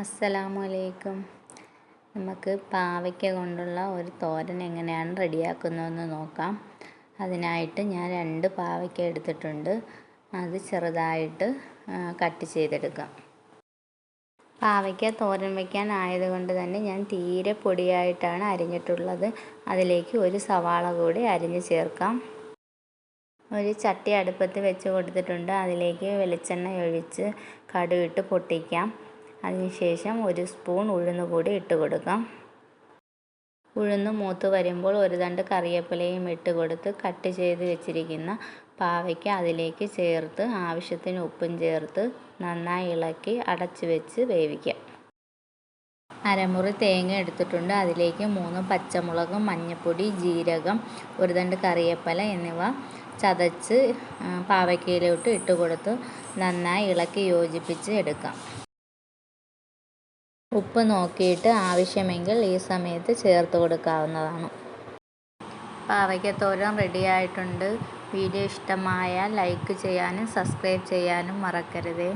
അസ്സലാമു അലൈക്കും നമുക്ക് പാവയ്ക്ക കൊണ്ടുള്ള ഒരു തോരൻ എങ്ങനെയാണ് റെഡിയാക്കുന്നതെന്ന് നോക്കാം. അതിനായിട്ട് ഞാൻ രണ്ട് പാവയ്ക്ക എടുത്തിട്ടുണ്ട്. അത് ചെറുതായിട്ട് കട്ട് ചെയ്തെടുക്കാം. പാവയ്ക്ക തോരൻ വയ്ക്കാൻ ആയതുകൊണ്ട് തന്നെ ഞാൻ തീരെ പൊടിയായിട്ടാണ് അരിഞ്ഞിട്ടുള്ളത്. അതിലേക്ക് ഒരു സവാള കൂടി അരിഞ്ഞ് ചേർക്കാം. ഒരു ചട്ടി അടുപ്പത്ത് വെച്ച് കൊടുത്തിട്ടുണ്ട്. അതിലേക്ക് വെളിച്ചെണ്ണ ഒഴിച്ച് കടുകിട്ട് പൊട്ടിക്കാം. അതിനുശേഷം ഒരു സ്പൂൺ ഉഴുന്ന് കൂടി ഇട്ട് കൊടുക്കാം. ഉഴുന്ന് മൂത്ത് വരുമ്പോൾ ഒരു തണ്ട് കറിവേപ്പിലയും ഇട്ട് കൊടുത്ത് കട്ട് ചെയ്ത് വെച്ചിരിക്കുന്ന പാവയ്ക്ക അതിലേക്ക് ചേർത്ത് ആവശ്യത്തിന് ഉപ്പും ചേർത്ത് നന്നായി ഇളക്കി അടച്ച് വെച്ച് വേവിക്കാം. അരമുറി തേങ്ങ എടുത്തിട്ടുണ്ട്. അതിലേക്ക് മൂന്ന് പച്ചമുളകും മഞ്ഞൾപ്പൊടി ജീരകം ഒരു തണ്ട് കറിവേപ്പില എന്നിവ ചതച്ച് പാവയ്ക്കയിലോട്ട് ഇട്ട് കൊടുത്ത് നന്നായി ഇളക്കി യോജിപ്പിച്ച് എടുക്കാം. ഉപ്പ് നോക്കിയിട്ട് ആവശ്യമെങ്കിൽ ഈ സമയത്ത് ചേർത്ത് കൊടുക്കാവുന്നതാണ്. പാവയ്ക്കത്തോരൻ റെഡി ആയിട്ടുണ്ട്. വീഡിയോ ഇഷ്ടമായാൽ ലൈക്ക് ചെയ്യാനും സബ്സ്ക്രൈബ് ചെയ്യാനും മറക്കരുത്.